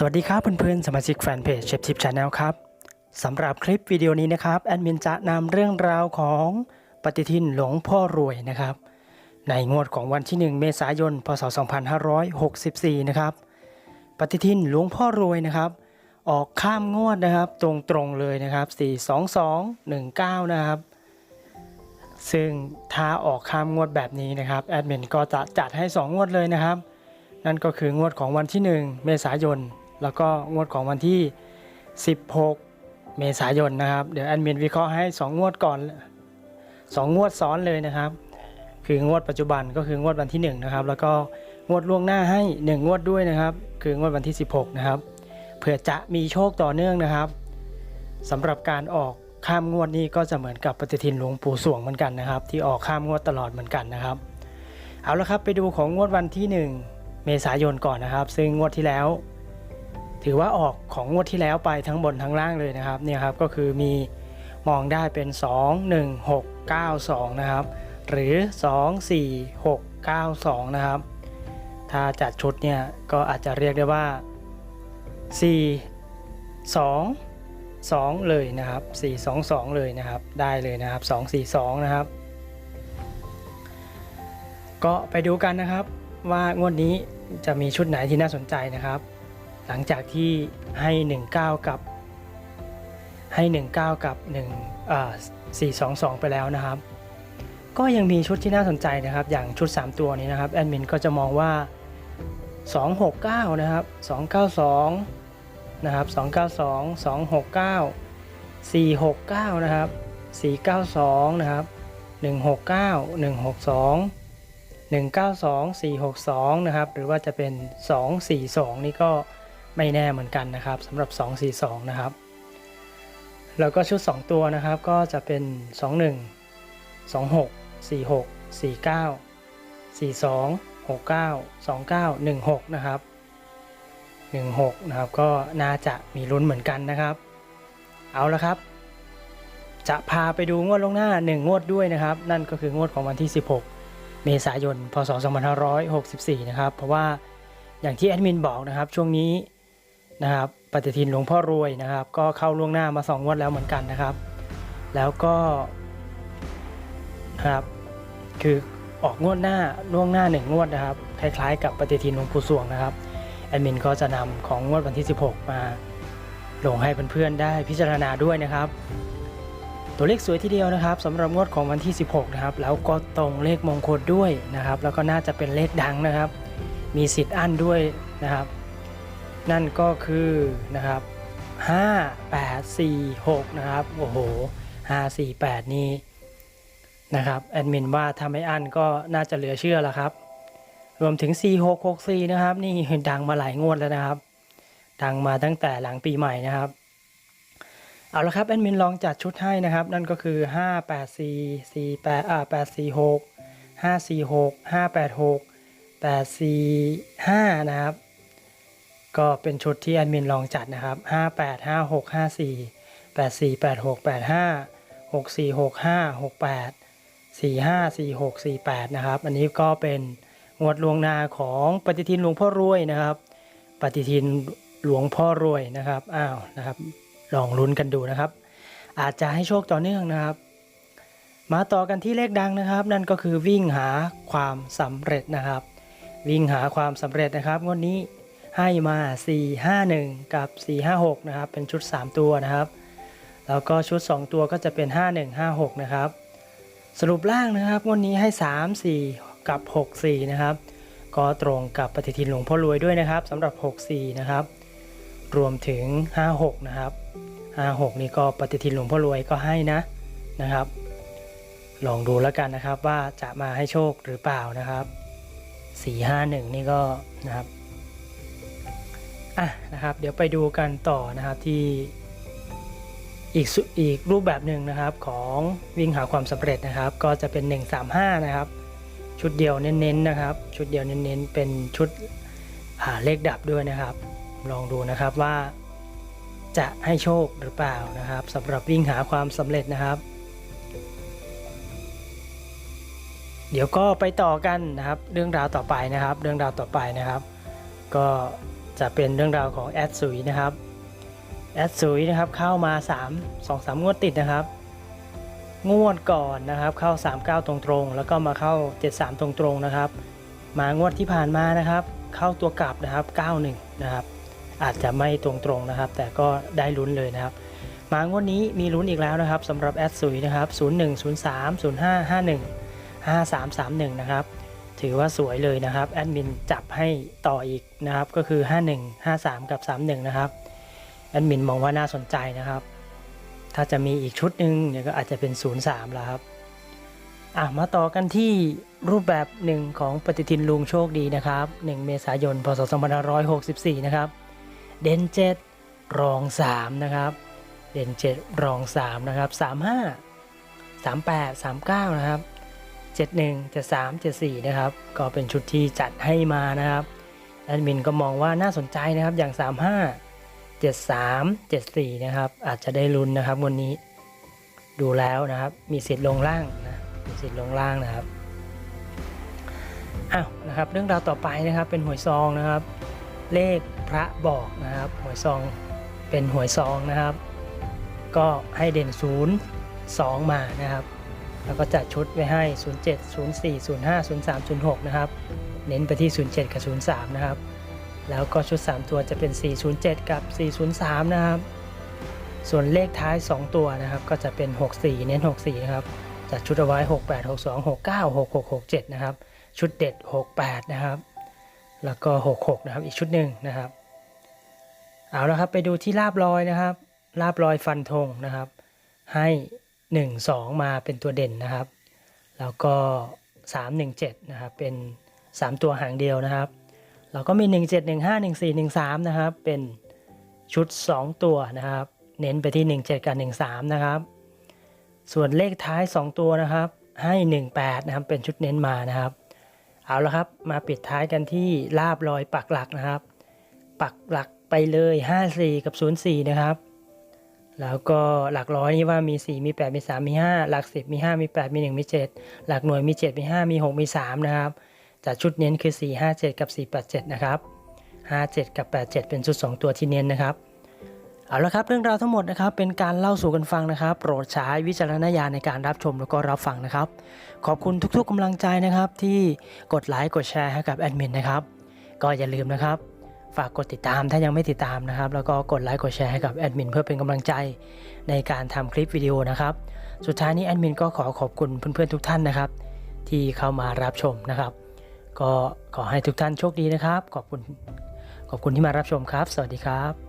สวัสดีครับเพื่อนๆ สมาชิกแฟนเพจเชฟทิปชาแนลครับสำหรับคลิปวิดีโอนี้นะครับแอดมินจะนำเรื่องราวของปฏิทินหลวงพ่อรวยนะครับ ในงวดของวันที่ 1 เมษายน พศ 2564 นะครับ ปฏิทินหลวงพ่อรวยนะครับ ออกข้ามงวดนะครับตรงๆเลยนะครับ 42219 นะครับ ซึ่งถ้าออกข้ามงวดแบบนี้นะครับแอดมินก็จะจัดให้ 2 งวดเลยนะครับ นั่นก็คืองวดของวันที่ 1 เมษายน แล้วก็งวดของวันที่ 16 เมษายนนะครับ เดี๋ยวแอดมินวิเคราะห์ให้ 2 งวดก่อน 2 งวดซ้อนเลยนะครับ คืองวดปัจจุบันก็คืองวดวันที่ 1 นะครับ แล้วก็งวดล่วงหน้าให้ 1 งวดด้วยนะครับ คืองวดวันที่ 16 นะครับ เผื่อจะมีโชคต่อเนื่องนะครับสำหรับการออกข้ามงวดนี้ก็จะเหมือนกับปฏิทินหลวงปู่สวงเหมือนกันนะครับ ที่ออกข้ามงวดตลอดเหมือนกันนะครับ เอาละครับไปดูของงวดวันที่ 1 เมษายนก่อนนะครับ ซึ่งงวดที่แล้ว ถือว่าออกของงวดที่แล้วไปทั้งบนทั้งล่างเลยนะครับเนี่ยครับก็คือมีมองได้เป็น 2 1 6 9 2 นะครับ หรือ 2 4 6 9 2 นะครับ ถ้าจัดชุดเนี่ยก็อาจจะเรียกได้ว่า 4 2 2 เลยนะครับ 4 2 2 เลยนะครับ ได้เลยนะครับ 2 4 2 นะครับ ก็ไปดูกันนะครับว่างวดนี้จะมีชุดไหนที่น่าสนใจนะครับ หลังจากที่ให้ 19 กับให้ 19 กับ1อ่า422 ไปแล้วนะครับ ก็ยังมีชุดที่น่าสนใจนะครับ อย่างชุด 3 ตัวนี้นะครับแอดมินก็จะมองว่า 269 นะครับ 292 นะครับ 292 269 469 นะครับ 492 นะครับ 169 162 192 462 นะครับ หรือว่าจะเป็น 242 นี่ก็ ไม่แน่เหมือนกันนะครับสำหรับ 242 นะครับ แล้วก็ชุด 2 ตัวนะครับก็จะเป็น 21 26 46 49 42 69 29 16 นะครับ 16 นะครับก็น่าจะมีลุ้นเหมือนกันนะครับ เอาละครับ จะพาไปดูงวดลงหน้า 1 งวดด้วยนะครับ นั่นก็คืองวดของวันที่ 16 เมษายน พศ 2564 นะครับ เพราะว่าอย่างที่แอดมินบอกนะครับ ช่วงนี้ นะครับปฏิทินหลวงพ่อรวยนะครับ ก็เข้าล่วงหน้ามา2งวดแล้วเหมือนกันนะครับ แล้วก็นะครับคือออกงวดหน้าล่วงหน้า1งงวดนะครับ คล้ายๆ กับปฏิทินหลวงปู่สวงนะครับแอดมินก็จะนำของงวดวันที่ 16 มาลงให้เพื่อนๆได้พิจารณาด้วยนะครับ ตัวเลขสวยทีเดียวนะครับสำหรับงวดของวันที่ 16 นะครับ แล้วก็ตรงเลขมงคลด้วยนะครับ แล้วก็น่าจะเป็นเลขดังนะครับ มีสิทธิ์อั้นด้วยนะครับ นั่นก็คือนะครับ5 8 4 6 นะครับ โอ้โห 5 4 8 นี่นะครับแอดมินว่าถ้าไม่อั้นก็น่าจะเหลือเชื่อแล้วครับ รวมถึง 4 6 6 4 นะครับ นี่ดังมาหลายงวดแล้วนะครับ ดังมาตั้งแต่หลังปีใหม่นะครับ เอาละครับแอดมินลองจัดชุดให้นะครับ นั่นก็คือ 5 8 4 4 8อ่า8 4 6 5 4 6 5 8 6 8 4 5 นะครับ ก็เป็นชุดที่แอดมินลองจัดนะครับ 5 8 5 6 5 4 8 4 8 6 8 5 6 4 6 5 6 8 4 5 4 6 4 8 นะครับ อันนี้ก็เป็นงวดลวงนาของปฏิทินหลวงพ่อรวยนะครับ ปฏิทินหลวงพ่อรวยนะครับ อ้าวนะครับ ลองลุ้นกันดูนะครับ อาจจะให้โชคต่อเนื่องนะครับ มาต่อกันที่เลขดังนะครับ นั่นก็คือวิ่งหาความสำเร็จนะครับ วิ่งหาความสำเร็จนะครับงวดนี้ ให้มา 451 กับ 456 นะครับ เป็นชุด 3 ตัวนะครับ แล้วก็ชุด 2 ตัวก็จะเป็น 5156 นะครับ สรุปล่างนะครับงวดนี้ให้ 3 4 กับ 6 4 นะครับ ก็ตรงกับปฏิทินหลวงพ่อรวยด้วยนะครับสำหรับ 6 4 นะครับ รวมถึง 56 นะครับ 56 นี่ก็ปฏิทินหลวงพ่อรวยก็ให้นะนะครับ ลองดูแล้วกันนะครับว่าจะมาให้โชคหรือเปล่านะครับ 451 นี่ก็นะครับ อะนะครับ เดี๋ยวไปดูกันต่อนะครับที่อีกสุอีกรูปแบบหนึ่งนะครับของวิ่งหาความสำเร็จนะครับ ก็จะเป็น 135 นะครับ ชุดเดียวเน้นๆนะครับ ชุดเดียวเน้นๆเป็นชุดหาเลขดับด้วยนะครับ ลองดูนะครับว่า จะให้โชคหรือเปล่านะครับสำหรับวิ่งหาความสำเร็จนะครับ เดี๋ยวก็ไปต่อกันนะครับ เรื่องราวต่อไปนะครับ เรื่องราวต่อไปนะครับ ก็ จะเป็นเรื่องราวของแอดซุยนะครับแอดซุยนะครับเข้ามา 3 2 3 งวดติดนะครับ งวดก่อนนะครับเข้า 39 ตรงๆ แล้วก็มาเข้า 73 ตรงๆนะครับ มางวดที่ผ่านมานะครับ เข้าตัวกลับนะครับ 91 นะครับ อาจจะไม่ตรงๆนะครับ แต่ก็ได้ลุ้นเลยนะครับ มางวดนี้มีลุ้นอีกแล้วนะครับสำหรับแอดซุยนะครับ 01 03 05 51 5331 นะครับ ถือว่าสวยเลยนะครับแอดมินจับให้ต่ออีกนะครับก็คือ 51 53 กับ 31 นะครับแอดมินมองว่าน่าสนใจนะครับ ถ้าจะมีอีกชุดหนึ่งเนี่ยก็อาจจะเป็น 03แล้วครับอะมาต่อกันที่รูปแบบหนึ่งของปฏิทินลุงโชคดีนะครับ 1 เมษายน พศ 2564 นะครับ เด่น7 รอง 3 นะครับ เด่น 7 รอง 3 นะครับ 35 38 39 นะครับ 71 73 74 นะครับ ก็เป็นชุดที่จัดให้มานะครับแอดมินก็มองว่าน่าสนใจนะครับอย่าง 35 73 74 นะครับ อาจจะได้ลุ้นนะครับวันนี้ดูแล้วนะครับ มีสิทธิ์ลงล่างนะมีสิทธิ์ลงล่างนะครับอ้าวนะครับ เรื่องราวต่อไปนะครับเป็นหวยซองนะครับ เลขพระบอกนะครับหวยซองเป็นหวยซองนะครับ ก็ให้เด่น0 2 มานะครับ แล้วก็จัดชุดไว้ให้ 07 04 05 03 06 นะครับ เน้นไปที่ 07 กับ 03 นะครับ แล้วก็ชุด 3 ตัวจะเป็น 407 กับ 403 นะครับ ส่วนเลขท้าย 2 ตัวนะครับ ก็จะเป็น 64 เน้น 64 นะครับ จัดชุดเอาไว้ 68 62 69 66 67 นะครับ ชุดเด็ด 68 นะครับ แล้วก็ 66 นะครับ อีกชุดหนึ่งนะครับ เอาละครับ ไปดูที่ลาบลอยนะครับ ลาบลอยฟันธงนะครับ ให้ 1 2 มาเป็นตัวเด่นนะครับ แล้วก็ 3 1 7นะครับเป็น 3 ตัวหางเดียวนะครับแล้วก็มี 1 7 1 5 1 4 1 3นะครับเป็นชุด 2 ตัวนะครับ เน้นไปที่ 1 7 กับ 1 3นะครับส่วนเลขท้าย 2 ตัวนะครับให้ 1 8นะครับเป็นชุดเน้นมานะครับ เอาละครับมาปิดท้ายกันที่ลาบลอยปักหลักนะครับ ปักหลักไปเลย 54 กับ 04 นะครับ แล้วก็หลักร้อยนี่ว่ามี 4 มี 8 มี 3 มี 5 หลัก 10 มี 5 มี 8 มี 1 มี 7 หลักหน่วยมี 7 มี 5 มี 6 มี 3 นะครับจัดชุดเน้นคือ 4 5 7 กับ 4 8 7 นะครับ 5 7 กับ 8 7 เป็นชุด 2 ตัวที่เน้นนะครับ เอาละครับเรื่องราวทั้งหมดนะครับเป็นการเล่าสู่กันฟังนะครับ โปรดใช้วิจารณญาณในการรับชมแล้วก็รับฟังนะครับ ขอบคุณทุกๆกำลังใจนะครับที่กดไลค์กดแชร์ให้กับแอดมินนะครับ ก็อย่าลืมนะครับ ฝากกดติดตามถ้ายังไม่ติดตามนะครับ แล้วก็กดไลค์กดแชร์ให้กับแอดมินเพื่อเป็นกำลังใจในการทำคลิปวิดีโอนะครับ สุดท้ายนี้แอดมินก็ขอขอบคุณเพื่อนๆทุกท่านนะครับ ที่เข้ามารับชมนะครับ ก็ขอให้ทุกท่านโชคดีนะครับ ขอบคุณขอบคุณที่มารับชมครับ สวัสดีครับ